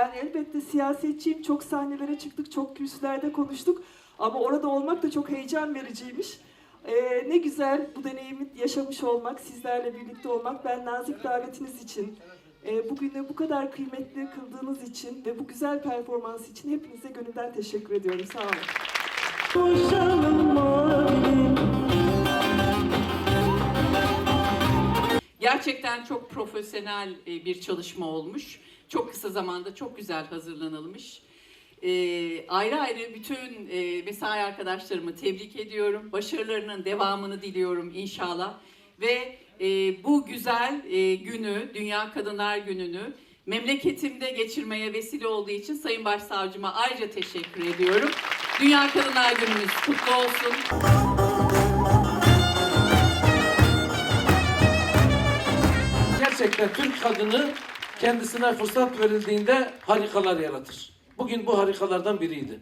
Ben elbette siyasetçiyim. Çok sahnelere çıktık, çok kürsülerde konuştuk. Ama orada olmak da çok heyecan vericiymiş. Ee, ne güzel bu deneyimi yaşamış olmak, sizlerle birlikte olmak. Ben nazik davetiniz için, e, bugünü bu kadar kıymetli kıldığınız için ve bu güzel performans için hepinize gönülden teşekkür ediyorum. Sağ olun. Gerçekten çok profesyonel e, bir çalışma olmuş. Çok kısa zamanda çok güzel hazırlanılmış. E, ayrı ayrı bütün e, mesai arkadaşlarımı tebrik ediyorum. Başarılarının devamını diliyorum inşallah. Ve e, bu güzel e, günü, Dünya Kadınlar Günü'nü memleketimde geçirmeye vesile olduğu için Sayın Başsavcıma ayrıca teşekkür ediyorum. Dünya Kadınlar Günümüz kutlu olsun. Gerçekten Türk kadını kendisine fırsat verildiğinde harikalar yaratır. Bugün bu harikalardan biriydi.